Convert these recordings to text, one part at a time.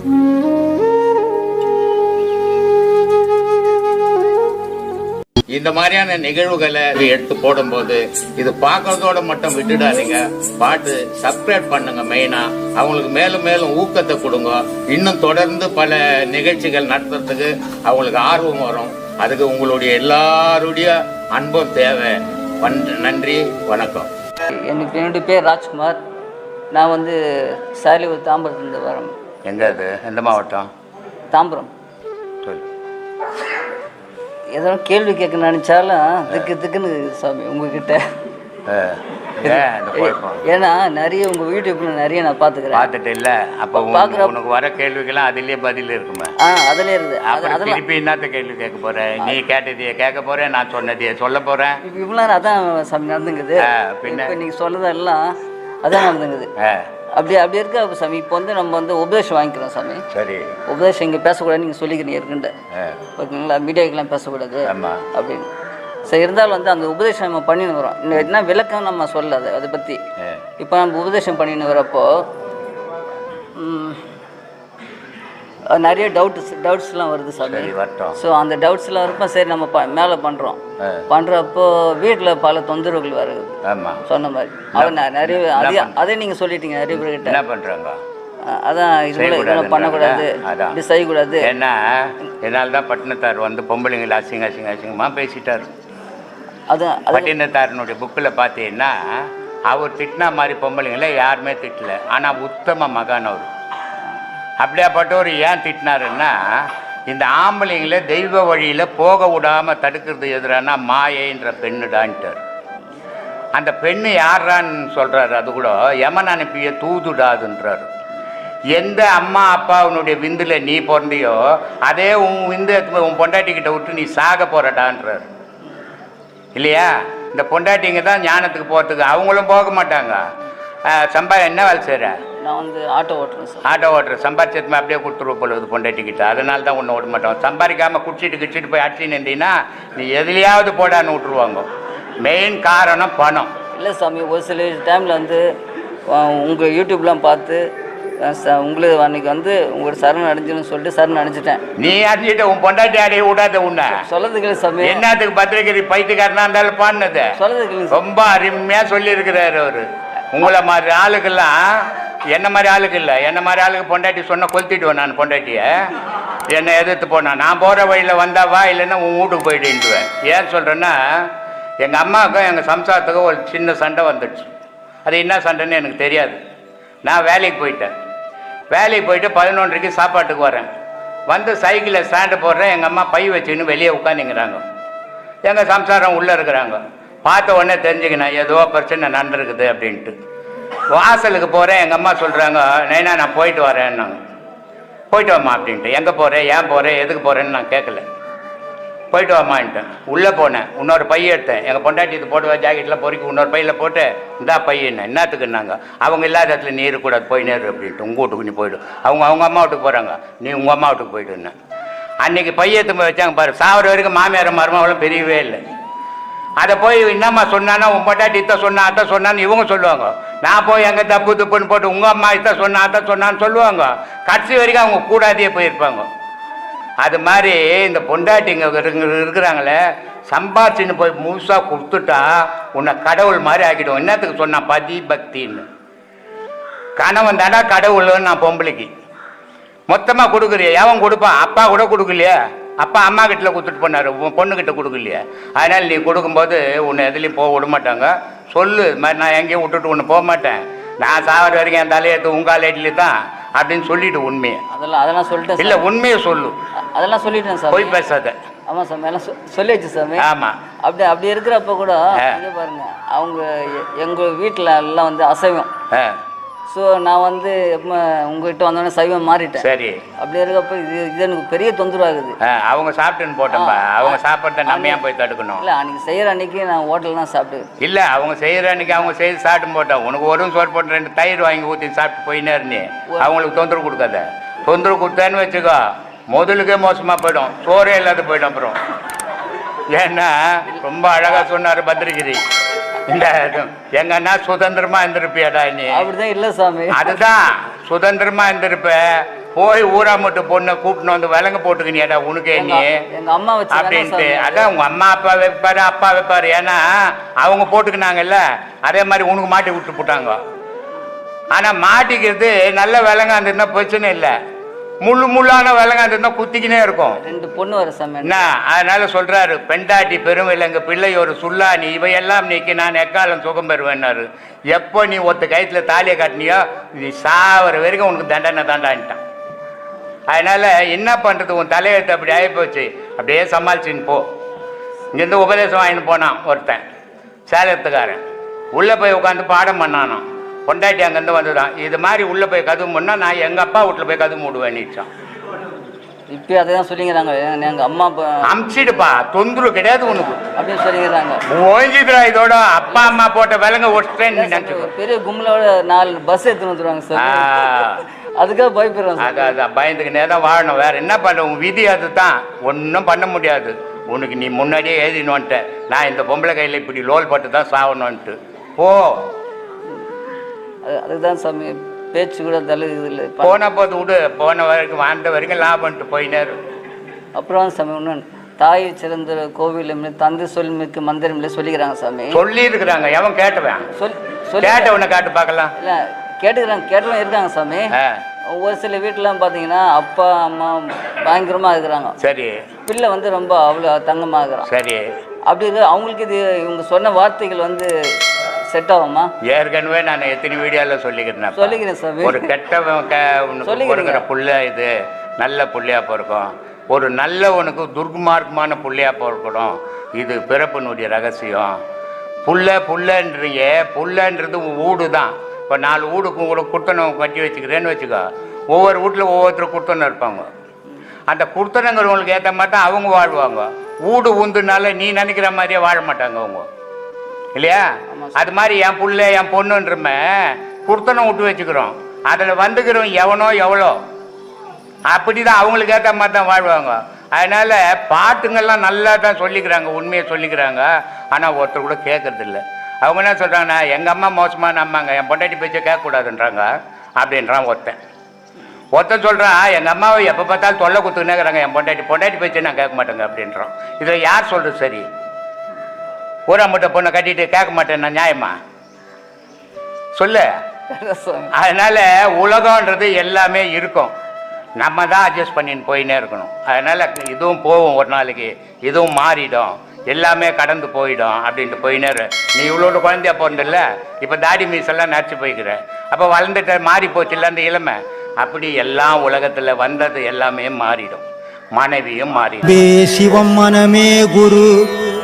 இந்த மாதிரியான நிகழ்வுகளை எடுத்து போடும்போது இது பார்க்கறதோட மட்டும் விட்டுடாதீங்க. பாட்டு சப்ஸ்கிரைப் பண்ணுங்க மெயினா அவங்களுக்கு மேலும் மேலும் ஊக்கத்தை கொடுங்க. இன்னும் தொடர்ந்து பல நிகழ்ச்சிகள் நடத்துறதுக்கு அவங்களுக்கு ஆர்வம் வரும். அதுக்கு உங்களுடைய எல்லாருடைய அன்பம் தேவை. நன்றி வணக்கம். எனக்கு என்னுடைய பேர் ராஜ்குமார். நான் வந்து சாலிவு தாம்பரத்துலேருந்து வரேன். எங்க அது? எந்த மாவட்டம்? தாம்பரம். ஏதோ கேள்வி கேட்க நினச்சாலும் திக்கு திக்குன்னு சாமி உங்ககிட்ட. ஏன்னா நிறைய உங்கள் யூடியூப்ல நிறைய நான் பார்த்துக்கிறேன். பார்த்துட்டு இல்ல அப்ப உனக்கு- வர கேள்விக்கெல்லாம் அதுலயே பதில் இருக்குமே. ஆ அதிலே அதெல்லாம் திருப்பி என்னத்த கேள்வி கேட்க போற? நீ கேட்டதையே கேட்க போறேன் நான் சொன்னதையே சொல்ல போறேன் இப்போ இவ்வளோ அதான் சாமி நடந்துங்குது. பின்ன? நீங்கள் சொன்னதெல்லாம் அதான் நடந்துங்குது. அப்படி அப்படி இருக்க சாமி இப்போ வந்து நம்ம வந்து உபதேசம் வாங்கிக்கிறோம் சாமி. சரி. உபதேசம் இங்கே பேசக்கூடாது நீங்கள் சொல்லிக்கிறீங்க இருக்குன்ட்டு ஓகேங்களா? மீடியாக்கெல்லாம் பேசக்கூடாது. அப்படின்னு. சரி இருந்தாலும் வந்து அந்த உபதேசம் நம்ம பண்ணின்னு வரோம். என்ன விளக்கம் நம்ம சொல்லல அதை பற்றி இப்போ நம்ம உபதேசம் பண்ணின்னு வரப்போ நிறைய டவுட்ஸ் டவுட்ஸ்லாம் வருது சாமி. ஸோ அந்த டவுட்ஸ்லாம் இருப்போ சரி நம்ம ப மேலே பண்ணுறோம் பண்ணுறப்போ வீட்டில் பல தொந்தரவுகள் வருது. சொன்ன மாதிரி. அவன் நிறைய அதே அதே நீங்கள் சொல்லிட்டீங்க நிறைய பேர்கிட்ட. என்ன பண்றாங்க? அஹ் அதான் இது போல இதெல்லாம் பண்ணக்கூடாது. இப்படி செய்யக்கூடாது. ஏன்னா என்னால் தான் பட்டினத்தார் வந்து பொம்பளைங்களை அசிங்க அசிங்க அசிங்கமா பேசிட்டார். அதான் அது பட்டினத்தாரனுடைய புக்கில் பார்த்தீங்கன்னா அவர் திட்டினா மாதிரி பொம்பளைங்களை யாருமே திட்டல. ஆனால் உத்தம மகான் அவர். அப்படியாப்பட்டவர் ஏன் திட்டினாருன்னா இந்த ஆம்பளைங்களை தெய்வ வழியில் போக விடாமல் தடுக்கிறது எதிரானா மாயைன்ற பெண்ணுடான்ட்டார். அந்த பெண்ணு யாரான்னு சொல்கிறாரு அது கூட யமன் அனுப்பிய தூதுடாதுன்றார். எந்த அம்மா அப்பாவுனுடைய விந்தில் நீ பிறந்தியோ அதே உன் விந்து உன் பொண்டாட்டிக்கிட்ட விட்டு நீ சாக போகிறடான்றார் இல்லையா? இந்த பொண்டாட்டிங்க தான் ஞானத்துக்கு போகிறதுக்கு அவங்களும் போக மாட்டாங்க. சம்பா என்ன வேலை செய்கிறேன் நான் வந்து ஆட்டோ ஓட்டுறேன் சார். ஆட்டோ ஓட்டுற சம்பாரிச்சதுமே அப்படியே கொடுத்துருவ போல இது பொண்டாட்டிக்கிட்ட. அதனால தான் ஒன்று விட மாட்டோம் சம்பாதிக்காமல் குடிச்சிட்டு கிடிச்சிட்டு போய் அடிச்சு நின்றீங்கன்னா நீ எதுலையாவது போடான்னு விட்டுருவாங்க மெயின் காரணம் பணம். இல்லை சாமி ஒரு சில டைமில் வந்து உங்கள் யூடியூப்லாம் பார்த்து உங்களுக்கு அன்னைக்கு வந்து உங்களுக்கு சரண் அடைஞ்சுன்னு சொல்லிட்டு சரண் அடைஞ்சிட்டேன் நீ அடிச்சிட்டு உன் பொண்டாட்டி அடைய விடாத உன்னை. சொல்லதுக்கு சாமி. என்னத்துக்கு பத்திரிக்கை பைத்தியக்காரனா இருந்தாலும் பாடினது? சொல்லதுக்கு ரொம்ப அருமையாக சொல்லியிருக்கிறாரு அவர். உங்களை மாதிரி ஆளுக்கெல்லாம் என்ன மாதிரி ஆளுக்கு இல்லை? என்ன மாதிரி ஆளுக்கு பொண்டாட்டி சொன்ன கொளுத்திடுவேன் நான் பொண்டாட்டியை. என்னை எதிர்த்து போனான் நான். போகிற வழியில் வந்தா வா இல்லைன்னா உன் வீட்டுக்கு போயிடுவேன். ஏன் சொல்கிறேன்னா எங்கள் அம்மாவுக்கும் எங்கள் சம்சாரத்துக்கும் ஒரு சின்ன சண்டை வந்துடுச்சு. அது என்ன சண்டைன்னு எனக்கு தெரியாது. நான் வேலைக்கு போயிட்டேன். வேலைக்கு போயிட்டு பதினொன்றரைக்கு சாப்பாட்டுக்கு வரேன். வந்து சைக்கிளில் ஸ்டாண்டு போடுறேன். எங்கள் அம்மா பை வச்சுக்கின்னு வெளியே உட்காந்துங்கிறாங்க எங்கள் சம்சாரம் உள்ளே இருக்கிறாங்க. பார்த்த உடனே தெரிஞ்சுக்கினேன் ஏதோ பிரச்சனை நடந்திருக்குது அப்படின்ட்டு. வாசலுக்கு போகிறேன் எங்கள் அம்மா சொல்கிறாங்க நைனா நான் போயிட்டு வரேன்னாங்க போயிட்டு வாம்மா அப்படின்ட்டு. எங்கே போகிறேன் ஏன் போகிறேன் எதுக்கு போகிறேன்னு நான் கேட்கல போயிட்டு வாமான்ட்டேன் உள்ளே போனேன். இன்னொரு பைய எடுத்தேன். எங்கள் பொண்டாட்டி இது போட்டு ஜாக்கெட்டில் பொறுக்கி இன்னொரு பையில் போட்டு இந்தா பையன் என்னத்துக்குன்னாங்க அவங்க இல்லாத இடத்துல நீ இருக்கக்கூடாது போய் நேரு அப்படின்ட்டு. உங்கள் வீட்டுக்கு நீ போயிடு. அவங்க அவங்க அம்மா வீட்டுக்கு போகிறாங்க நீ உங்கள் அம்மா வீட்டுக்கு போயிடுன்னு அன்னைக்கு பையத்து போய் வச்சாங்க பாரு. சாவர வரைக்கும் மாமியார் மருமகளும் பெரியவே இல்லை. அதை போய் என்னம்மா சொன்னானா உன் பொட்டாட்டி இத்த சொன்னா அத்தை சொன்னான்னு இவங்க சொல்லுவாங்க. நான் போய் எங்கே தப்பு துப்புன்னு போட்டு உங்கள் அம்மா இத்த சொன்னா அத்தை சொன்னான்னு சொல்லுவாங்க. கடைசி வரைக்கும் அவங்க கூடாதே போயிருப்பாங்க. அது மாதிரி இந்த பொண்டாட்டிங்க இருக்கிறாங்களே சம்பாதிச்சுன்னு போய் முழுசாக கொடுத்துட்டா உன்னை கடவுள் மாதிரி ஆக்கிடும். என்னத்துக்கு சொன்னா பதி பக்தின்னு. கணவன் தாண்டா கடவுள்னு நான் பொம்பளைக்கு. மொத்தமாக கொடுக்குறியா எவன் கொடுப்பான்? அப்பா கூட கொடுக்கலையே. அப்பா அம்மா கிட்ட கொடுத்துட்டு போனாரு. உன் பொண்ணுக்கிட்ட கொடுக்கலையே. அதனால் நீ கொடுக்கும்போது உன்னை எதுலேயும் போக விட மாட்டாங்க. சொல்லு இது மாதிரி நான் எங்கேயும் விட்டுட்டு ஒன்று போக மாட்டேன். நான் சாவர வரைக்கும் என் தலையெடுத்து உங்கள் லேட்டிலே தான் அப்படின்னு சொல்லிட்டு உண்மையை. அதெல்லாம் அதெல்லாம் சொல்லிட்டேன் இல்லை உண்மையை சொல்லு. அதெல்லாம் சொல்லிட்டேன் சாமி. போய் பேசாத. ஆமாம் சாமி எல்லாம் சொ- சொல்லியாச்சு சாமி. ஆமாம் அப்படி அப்படி இருக்கிறப்ப கூட பாருங்க அவங்க எ- எங்க வீட்டில் எல்லாம் வந்து அசைவம். ஆ. ஸோ நான் வந்து எப்ப உங்ககிட்ட வந்தோடனே சைவம் மாறிட்டேன். சரி. அப்படி இருக்கப்ப இது இது எனக்கு பெரிய தொந்தரவு ஆகுது ஆ அவங்க சாப்பிட்டுன்னு போட்டோம்பா ஆ. அவங்க சாப்பிட்ட நம்ம ஏன் போய் தடுக்கணும்? இல்லை அன்னைக்கு செய்கிற அன்னைக்கு நான் ஹோட்டல் தான் சாப்பிட்டு இல்லை அவங்க செய்கிற அன்னைக்கு அவங்க செய்து சாப்பிட்டு போட்டோம் உனக்கு ஒரு சோறு போட்டு ரெண்டு தயிர் வாங்கி ஊற்றி சாப்பிட்டு போயினே இருந்தே. அவங்களுக்கு தொந்தரவு கொடுக்காத. தொந்தரவு கொடுத்தான்னு வச்சுக்கோ முதலுக்கே மோசமாக போயிடும். சோறே இல்லாத போயிடும் அப்புறம். ஏன்னா ரொம்ப அழகாக சொன்னார் பத்திரிகிரி இந்த எங்கன்னா சுதந்திரமா இருந்திருப்பியாடா நீ. அப்படிதான் இல்லை சாமி. அதுதான் சுதந்திரமா இருந்திருப்ப. போய் ஊராமட்டு பொண்ணை கூப்பிட்டு வந்து விலங்கு போட்டுக்கினியாடா உனக்கே நீ. எங்க அம்மா வச்சு வேணாம் அப்படின்ட்டு. அதான் உங்க அம்மா அப்பா வைப்பாரு அப்பா வைப்பாரு. ஏன்னா அவங்க போட்டுக்கினாங்கல்ல அதே மாதிரி உனக்கு மாட்டி விட்டு போட்டாங்க. ஆனா மாட்டிக்கிறது நல்ல விலங்கா இருந்திருந்தா பிரச்சனை இல்லை. முள்ளு முள்ளான விலங்கா இருந்திருந்தா குத்திக்கினே இருக்கும். ரெண்டு பொண்ணு வர சாமி. என்ன? அதனால சொல்றாரு பெண்டாட்டி பெருவிலங்கு பிள்ளை ஒரு சுல்லானி இவையெல்லாம் நீக்கி நான் எக்காலம் சுகம் பெறுவேன்னாரு. எப்போ நீ ஒத்த கயத்துல தாலியை காட்டினியோ நீ சாவர வரைக்கும் உனக்கு தண்டனை தாண்டான்ட்டான். அதனால என்ன பண்றது உன் தலையெழுத்து அப்படி ஆகிப்போச்சு அப்படியே சமாளிச்சுன்னு போ. இங்கேருந்து உபதேசம் வாங்கிட்டு போனான் ஒருத்தன் சேலத்துக்காரன். உள்ளே போய் உட்காந்து பாடம் பண்ணானாம். பொண்டாட்டி அங்கேருந்து வந்துதான் இது மாதிரி உள்ளே போய் கதவு நான் எங்கள் அப்பா வீட்டில் போய் கதவு மூடுவேன் நீச்சான் இப்போ அதை தான் சொல்லிங்கிறாங்க. எங்க- எங்க அம்மா அமிச்சிடுப்பா. தொந்தரவு கிடையாது உனக்கு. அப்படின்னு சொல்லிக்கிறாங்க ஓஞ்சிதுடா இதோட. அப்பா அம்மா போட்ட விலங்க ஒட்டுறேன்னு பெரிய கும்பலோட நாலு பஸ் எடுத்துன்னு வந்துருவாங்க சார். அதுக்காக பயப்படுறோம் அது அது பயந்துக்கினே தான் வாழணும். வேற என்ன பண்ண உன் விதி அதுதான். ஒன்றும் பண்ண முடியாது. உனக்கு நீ முன்னாடியே எழுதின்னு வந்துட்ட நான் இந்த பொம்பளை கையில் இப்படி லோல் பட்டு தான் சாவணும்ன்ட்டு போ. அது அதுக்கு தான் சாமி பேச்சு கூட தலை இது இல்லை. போன போது விடு போன வரைக்கும் வாழ்ந்த வரைக்கும் லாபம்ட்டு போயினாரு. அப்புறம் சாமி இன்னும் தாய் சிறந்த கோவில் தந்தை சொல் மிக்க மந்திரம் சொல்லிக்கிறாங்க சாமி. சொல்லி இருக்கிறாங்க எவன் கேட்டவன்? சொல் சொல்லி கேட்டவனை காட்டு பார்க்கலாம். இல்லை கேட்டுக்கிறாங்க கேட்டவங்க இருக்காங்க சாமி. ஒரு சில வீட்டிலாம் பார்த்தீங்கன்னா அப்பா அம்மா பயங்கரமாக இருக்கிறாங்க. சரி. பிள்ளை வந்து ரொம்ப அவ்வளோ தங்கமாக இருக்கிறான். சரி. அப்படி இருக்கு அவங்களுக்கு இது இவங்க சொன்ன வார்த்தைகள் வந்து செட் ஆகுமா? ஏற்கனவே நான் எத்தனை வீடியோவில் சொல்லிக்கிறேன் சொல்லிக்கிறேன் சாமி. ஒரு கெட்டவன் க உனக்கு சொல்லிக்கிறீங்க. பிறக்கிற புள்ள இது நல்ல புள்ளையா பிறக்கும். ஒரு நல்லவனுக்கு துர்மார்க்கமான புள்ளையா பிறக்கணும். இது பிறப்பினுடைய ரகசியம். புள்ள புள்ளன்றீங்க புள்ளன்றது வீடு தான் இப்போ நாலு வீடுக்கும் கூட குர்த்தனம் கட்டி வச்சுக்கிறேன்னு வச்சுக்கோ. ஒவ்வொரு வீட்டில் ஒவ்வொருத்தரும் குர்த்தனம் இருப்பாங்க. அந்த குர்த்தனங்கிறவங்களுக்கு ஏற்ற மாதிரி தான் அவங்க வாழ்வாங்க. வீடு உந்துனால நீ நினைக்கிற மாதிரியே வாழ மாட்டாங்க அவங்க. இல்லையா? அது மாதிரி என் புள்ள என் பொண்ணுன்றமே குர்த்தனை விட்டு வச்சுக்கிறோம். அதில் வந்துக்கிறோம் எவனோ எவ்வளோ. அப்படிதான் அவங்களுக்கு ஏற்ற மாதிரி தான் வாழ்வாங்க. அதனால் பாட்டுங்கள்லாம் நல்லா தான் சொல்லிக்கிறாங்க உண்மையை சொல்லிக்கிறாங்க. ஆனால் ஒருத்தர் கூட கேட்கறதில்ல அவங்க என்ன சொல்கிறாங்கன்னா எங்கள் அம்மா மோசமான அம்மாங்க. என் பொண்டாட்டி பேச்சை கேட்கக்கூடாதுன்றாங்க அப்படின்றான் ஒருத்தன். ஒருத்தன் சொல்கிறான் எங்கள் அம்மாவை எப்போ பார்த்தாலும் தொல்லை குத்துக்கினேக்குறாங்க என் பொண்டாட்டி பொண்டாட்டி பேச்சை நான் கேட்க மாட்டேங்க அப்படின்றான். இதில் யார் சொல்கிறது சரி? ஊரா முட்டை பொண்ணை கட்டிட்டு கேட்க மாட்டேன் நான் நியாயமா? சொல்லு. அதனால உலகம்ன்றது எல்லாமே இருக்கும். நம்ம தான் அட்ஜஸ்ட் பண்ணின்னு போயினே இருக்கணும். அதனால இதுவும் போகும் ஒரு நாளைக்கு. இதுவும் மாறிடும். எல்லாமே கடந்து போயிடும் அப்படின்ட்டு போயினே இரு. நீ இவ்வளோட குழந்தையா பிறந்தில்ல? இப்போ தாடி மீசெல்லாம் நரைச்சி போய்க்கிற. அப்போ வளர்ந்துட்ட மாறி போச்சுல்ல அந்த இளமை? அப்படி எல்லாம் உலகத்தில் வந்தது எல்லாமே மாறிடும். மனைவியும் மாறிடும். சிவம் மனமே குரு.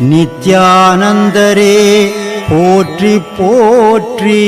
நித்யானந்தரே போற்றி போற்றி.